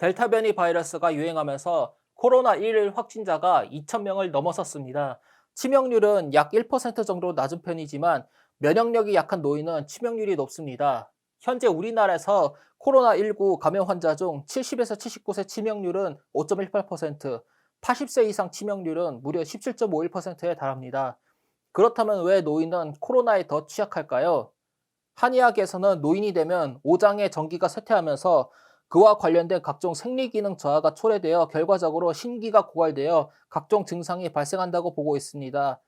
델타 변이 바이러스가 유행하면서 코로나1 확진자가 2,000명을 넘어섰습니다. 치명률은 약 1% 정도 낮은 편이지만 면역력이 약한 노인은 치명률이 높습니다. 현재 우리나라에서 코로나19 감염 환자 중 70에서 79세 치명률은 5.18%, 80세 이상 치명률은 무려 17.51%에 달합니다. 그렇다면 왜 노인은 코로나에 더 취약할까요? 한의학에서는 노인이 되면 오장의 전기가 쇠퇴하면서 그와 관련된 각종 생리기능 저하가 초래되어 결과적으로 신기가 고갈되어 각종 증상이 발생한다고 보고 있습니다.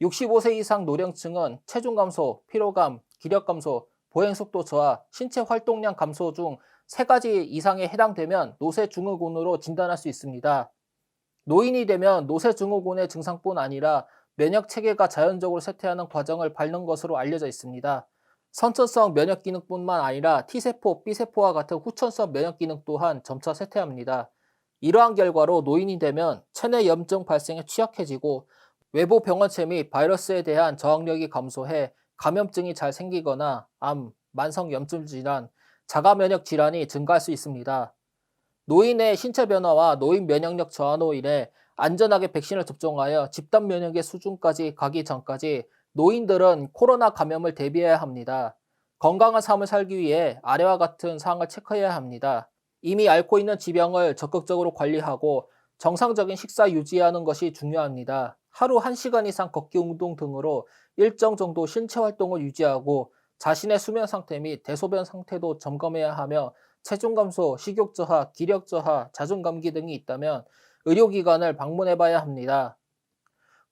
65세 이상 노령층은 체중 감소, 피로감, 기력 감소, 보행 속도 저하, 신체 활동량 감소 중 세 가지 이상에 해당되면 노쇠 증후군으로 진단할 수 있습니다. 노인이 되면 노쇠 증후군의 증상뿐 아니라 면역 체계가 자연적으로 쇠퇴하는 과정을 밟는 것으로 알려져 있습니다. 선천성 면역 기능뿐만 아니라 T세포, B세포와 같은 후천성 면역 기능 또한 점차 쇠퇴합니다. 이러한 결과로 노인이 되면 체내 염증 발생에 취약해지고 외부 병원체 및 바이러스에 대한 저항력이 감소해 감염증이 잘 생기거나 암, 만성 염증 질환, 자가 면역 질환이 증가할 수 있습니다. 노인의 신체 변화와 노인 면역력 저하로 인해 안전하게 백신을 접종하여 집단 면역의 수준까지 가기 전까지 노인들은 코로나 감염을 대비해야 합니다. 건강한 삶을 살기 위해 아래와 같은 사항을 체크해야 합니다. 이미 앓고 있는 지병을 적극적으로 관리하고 정상적인 식사 유지하는 것이 중요합니다. 하루 1시간 이상 걷기 운동 등으로 일정 정도 신체 활동을 유지하고 자신의 수면 상태 및 대소변 상태도 점검해야 하며 체중 감소, 식욕 저하, 기력 저하, 자존 감기 등이 있다면 의료기관을 방문해 봐야 합니다.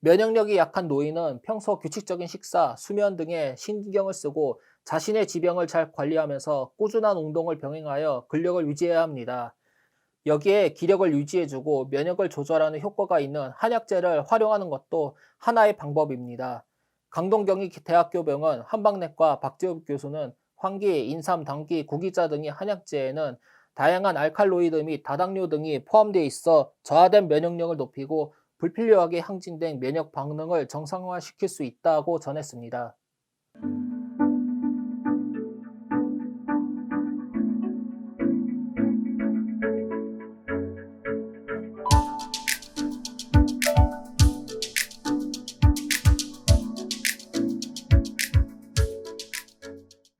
면역력이 약한 노인은 평소 규칙적인 식사, 수면 등에 신경을 쓰고 자신의 지병을 잘 관리하면서 꾸준한 운동을 병행하여 근력을 유지해야 합니다. 여기에 기력을 유지해주고 면역을 조절하는 효과가 있는 한약재를 활용하는 것도 하나의 방법입니다. 강동경희 대학교 병원 한방내과 박재욱 교수는 환기, 인삼, 당귀, 구기자 등의 한약재에는 다양한 알칼로이드 및 다당류 등이 포함되어 있어 저하된 면역력을 높이고 불필요하게 항진된 면역 반응을 정상화시킬 수 있다고 전했습니다.